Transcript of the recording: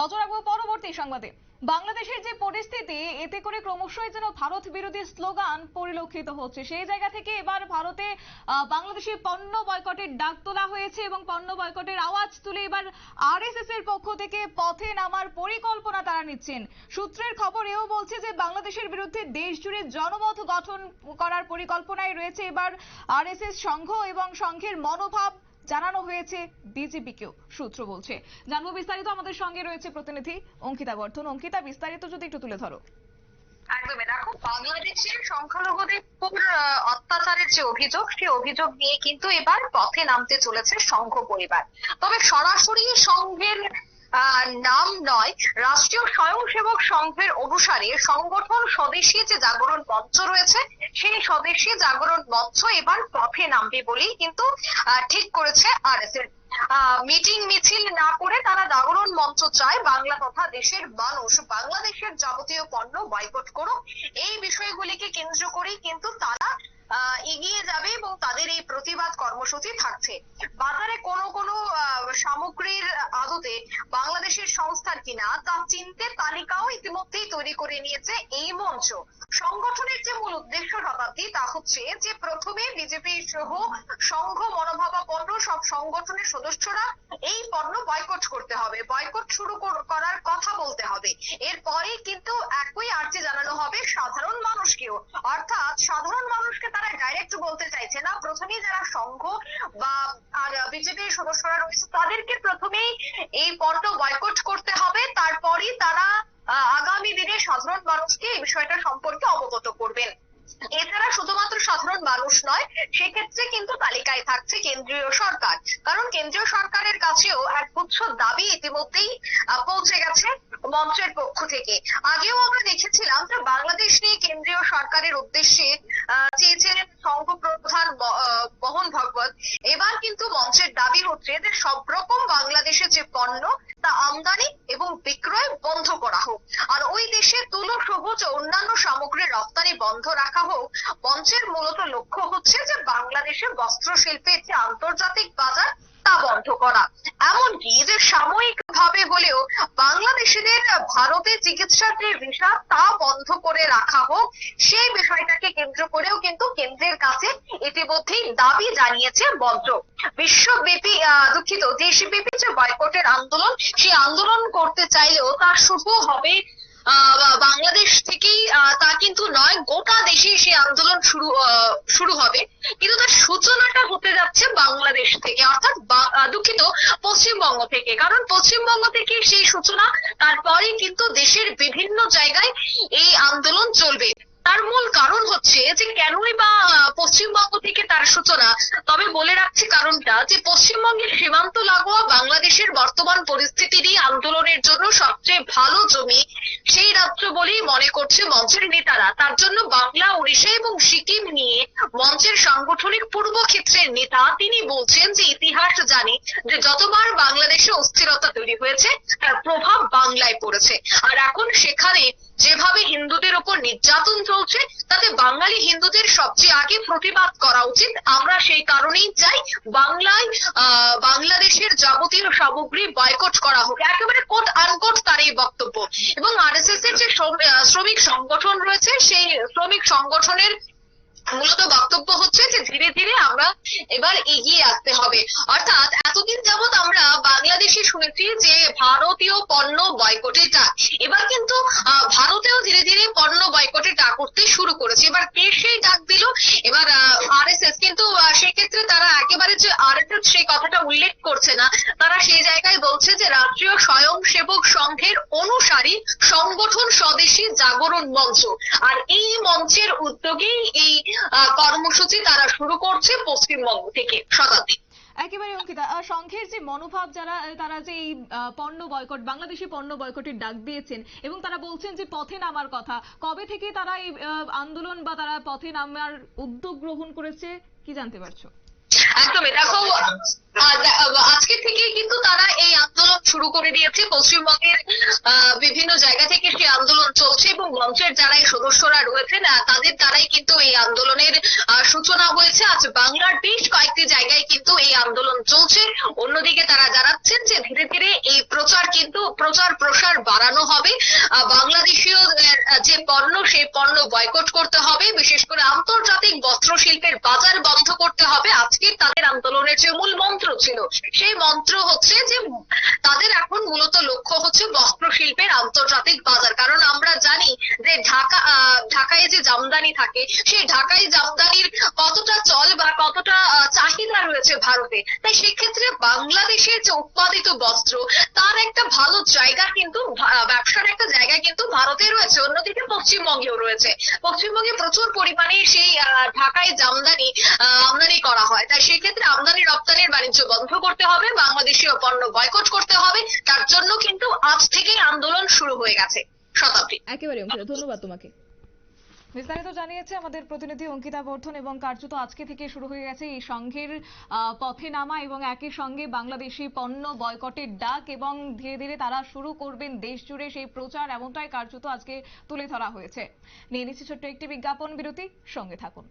নজর রাখব পরবর্তী সংবাদে। বাংলাদেশের যে পরিস্থিতি, এতে করে ক্রমশই যেন ভারত বিরোধী স্লোগান পরিলক্ষিত হচ্ছে। সেই জায়গা থেকে এবার ভারতে বাংলাদেশি পণ্য বয়কটের ডাক তোলা হয়েছে এবং পণ্য বয়কটের আওয়াজ তুলে এবার আরএসএস এর পক্ষ থেকে পথে নামার পরিকল্পনা তারা নিচ্ছেন। সূত্রের খবর এও বলছে যে, বাংলাদেশের বিরুদ্ধে দেশ জুড়ে জনমত গঠন করার পরিকল্পনায় রয়েছে এবার আরএসএস সংঘ এবং সংঘের মনোভাব জানানো হয়েছে বিজেপিকেও, সূত্র বলছে। জানব বিস্তারিত আমাদের সঙ্গে রয়েছে প্রতিনিধি অঙ্কিতা বর্ধন। অঙ্কিতা, বিস্তারিত যদি একটু তুলে ধরো। একদমই। দেখো, বাংলাদেশের সংখ্যালঘুদের উপর অত্যাচারের যে অভিযোগ, সেই অভিযোগ নিয়ে কিন্তু এবার পথে নামতে চলেছে সংঘ পরিবার। তবে সরাসরি সংঘের নাম নয়, রাষ্ট্রীয় স্বয়ংসেবক সংঘের অনুসারে সংগঠন স্বদেশী যে জাগরণ মঞ্চ রয়েছে, সেই স্বদেশী জাগরণ মঞ্চ এবার পথে নামবে বলেই কিন্তু ঠিক করেছে আরএসএস। মিটিং মিছিল না করে তারা জাগরণ মঞ্চ চায়, বাংলা তথা দেশের মানুষ। বাংলাদেশের যাবতীয় পণ্য বয়কট করুক, এই বিষয়গুলিকে কেন্দ্র করেই কিন্তু তারা এগিয়ে যাবে এবং তাদের এই প্রতিবাদ কর্মসূচি থাকছে। বাজারে কোনো কোনো সামগ্রীর আদতে বাংলাদেশের সংস্থার কিনা তা চিনতে তালিকাও ইতিমধ্যেই তৈরি করে নিয়েছে এই মঞ্চ। সংগঠনের যে মূল উদ্দেশ্য শতাব্দী তা হচ্ছে যে প্রথমে বিজেপি সহ সংঘ মনোভাবাপন্ন সব সংগঠনের সদস্যরা এই পণ্য বয়কট করতে হবে। বয়কট শুরু করার কথা বলতে হবে। এরপরে কিন্তু একই আর্জি জানানো হবে সাধারণ মানুষকেও অর্থাৎ সাধারণ মানুষকে তারা ডাইরেক্ট বলতে চাইছে না প্রথমেই যারা সংঘ বা আর বিজেপির সদস্যরা রয়েছে তাদেরকে প্রথমেই এই পণ্য বয়কট করতে হবে তারপরই তারা আহ, আগামী দিনে সাধারণ মানুষকে এই বিষয়টা সম্পর্কে অবগত করবেন এছাড়া শুধুমাত্র সাধারণ মানুষ নয় সেক্ষেত্রে কিন্তু তালিকায় থাকছে কেন্দ্রীয় সরকার। কারণ কেন্দ্রীয় সরকারের কাছেও এক গুচ্ছ দাবি ইতিমধ্যেই পৌঁছে গেছে মঞ্চের পক্ষ থেকে। আগেও আমরা দেখেছিলাম যে বাংলাদেশ নিয়ে কেন্দ্রীয় সরকারের উদ্দেশ্যে আহ, চেয়েছিলেন সংঘ প্রধান ম- আহ, মোহন ভগবত এবার কিন্তু মঞ্চের দাবি হচ্ছে যে সব রকম বাংলাদেশে যে পণ্য তা আমদানি এবং বিক্রয় বন্ধ করা হোক আর ওই দেশে তুলো সবুজ ও অন্যান্য সামগ্রীর রপ্তানি বন্ধ রাখা হোক মঞ্চের মূলত লক্ষ্য হচ্ছে যে বাংলাদেশের বস্ত্র শিল্পের যে আন্তর্জাতিক বাজার তা বন্ধ করা। এমনকি যে সাময়িক ভাবে হলেও বাংলাদেশিদের ভারতে চিকিৎসার যে ভিসা তা বন্ধ করে রাখা হোক, সেই বিষয়টাকে কেন্দ্র করেও কিন্তু কেন্দ্রের কাছে ইতিমধ্যেই দাবি জানিয়েছে মঞ্চ বিশ্বব্যাপী দুঃখিত, দেশব্যাপী যে বয়কটের আন্দোলন, সেই আন্দোলন করতে চাইলেও তা শুরু হবে বাংলাদেশ থেকেই তা কিন্তু নয়, গোটা দেশে সেই আন্দোলন শুরু শুরু হবে। কিন্তু তার সূচনাটা হতে যাচ্ছে বাংলাদেশ থেকে, অর্থাৎ দুঃখিত, পশ্চিমবঙ্গ থেকে। কারণ পশ্চিমবঙ্গ থেকে সেই সূচনা, তারপরেই কিন্তু দেশের বিভিন্ন জায়গায় এই আন্দোলন চলবে। তার মূল কারণ হচ্ছে যে কেনই বা পশ্চিমবঙ্গ থেকে তার সূচনা, তবে বলে রাখছি কারণটা যে পশ্চিমবঙ্গের সীমান্ত লাগোয়া বাংলাদেশের বর্তমান পরিস্থিতি নিয়ে আন্দোলনের জন্য সবচেয়ে ভালো জমি সেই রাজ্য বলেই মনে করছে মঞ্চের নেতারা। তার জন্য বাংলা, উড়িষ্যা এবং সিকিম নিয়ে মঞ্চের সাংগঠনিক পূর্ব ক্ষেত্রের নেতা তিনি বলছেন যে ইতিহাস জানি যে যতবার বাংলাদেশে অস্থিরতা তৈরি হয়েছে, তার প্রভাব বাংলায় পড়েছে। আর এখন সেখানে যেভাবে হিন্দুদের ওপর নির্যাতন চলছে, তাতে বাঙালি হিন্দুদের সবচেয়ে আগে প্রতিবাদ করা উচিত। আমরা সেই কারণেই চাই বাংলায় বাংলাদেশের যাবতীয় সামগ্রী বয়কট করা হোক। একেবারে কোট আনকোট তার এই বক্তব্য। এবং আর এস এস এর যে শ্রমিক সংগঠন রয়েছে, সেই শ্রমিক সংগঠনের মূলত বক্তব্য হচ্ছে যে ধীরে ধীরে আমরা এবার এগিয়ে আসতে হবে। অর্থাৎ এতদিন যাবত আমরা বাংলাদেশে শুনেছি যে ভারতীয় পণ্য বয়কটের ডাক এবার কিন্তু ভারতেও ধীরে ধীরে পণ্য বয়কটের ডাক উঠতে শুরু করেছে। এবার কে সেই ডাক দিল? এবার আরএসএস কিন্তু সেক্ষেত্রে তারা একেবারে যে আর এস এস সেই কথাটা উল্লেখ করছে না, তারা সেই জায়গায় বলছে যে রাষ্ট্রীয় স্বয়ং সংঘের অনুসারী সংগঠন স্বদেশী জাগরণ মঞ্চ। আর এই মঞ্চের উদ্যোগেই এই কর্মসূচি তারা শুরু করছে পশ্চিমবঙ্গ থেকে শতাব্দী। একেবারে অঙ্কিতা সংঘের যে মনোভাব যারা তারা যে এই পণ্য বয়কট বাংলাদেশি পণ্য বয়কটের ডাক দিয়েছেন এবং তারা বলছেন যে পথে নামার কথা কবে থেকে তারা এই আন্দোলন বা তারা পথে নামার উদ্যোগ গ্রহণ করেছে কি জানতে পারছ? একদমই দেখো আজকে থেকেই কিন্তু তারা এই আন্দোলন শুরু করে দিয়েছে। পশ্চিমবঙ্গের বিভিন্ন জায়গা থেকে সেই আন্দোলন চলছে এবং মঞ্চের যারা সদস্যরা রয়েছেন তাদের দ্বারাই কিন্তু এই আন্দোলনের সূচনা হয়েছে। আজ বাংলার বেশ কয়েকটি জায়গায় কিন্তু এই আন্দোলন চলছে। অন্যদিকে তারা জানাচ্ছেন যে ধীরে ধীরে এই প্রচার কিন্তু, প্রচার প্রসার বাড়ানো হবে। বাংলাদেশীয় যে পণ্য, সেই পণ্য বয়কট করতে হবে। বিশেষ করে আন্তর্জাতিক বস্ত্র শিল্পের বাজার বন্ধ করতে হবে। আজকে তাদের আন্দোলনের যে মূল মন্ত্র ছিল সেই মন্ত্র হচ্ছে যে তাদের এখন মূলত লক্ষ্য হচ্ছে বস্ত্র শিল্পের আন্তর্জাতিক বাজার। কারণ আমরা জানি যে ঢাকা ঢাকায় যে জামদানি থাকে, সেই ঢাকাই জামদানির কতটা চল বা কতটা চাহিদা রয়েছে ভারতে, তাই সেক্ষেত্রে বাংলাদেশের যে উৎপাদিত বস্ত্র, তার একটা ভালো জায়গা কিন্তু ব্যবসার একটা জায়গা কিন্তু ভারতে রয়েছে, অন্যদিকে পশ্চিমবঙ্গেও রয়েছে। পশ্চিমবঙ্গে প্রচুর পরিমাণে সেই ঢাকায় জামদানি আমদানি করা হয়। তাই সেক্ষেত্রে আমদানি রপ্তানির বাণিজ্য বন্ধ করতে হবে, বাংলাদেশীয় পণ্য বয়কট করতে হবে তার জন্য কিন্তু আজ থেকেই আন্দোলন শুরু হয়ে গেছে শতাব্দী একেবারে ধন্যবাদ তোমাকে। বিস্তারিত জানিয়েছে আমাদের প্রতিনিধি অঙ্কিতা বর্ধন এবং কার্যত আজকে থেকে শুরু হয়ে গেছে এই সংঘের আহ, পথে নামা এবং একই সঙ্গে বাংলাদেশি পণ্য বয়কটের ডাক এবং ধীরে ধীরে তারা শুরু করবেন দেশ জুড়ে সেই প্রচার এমনটাই কার্যত আজকে তুলে ধরা হয়েছে। নিয়ে নিচ্ছি ছোট্ট একটি বিজ্ঞাপন বিরতি সঙ্গে থাকুন।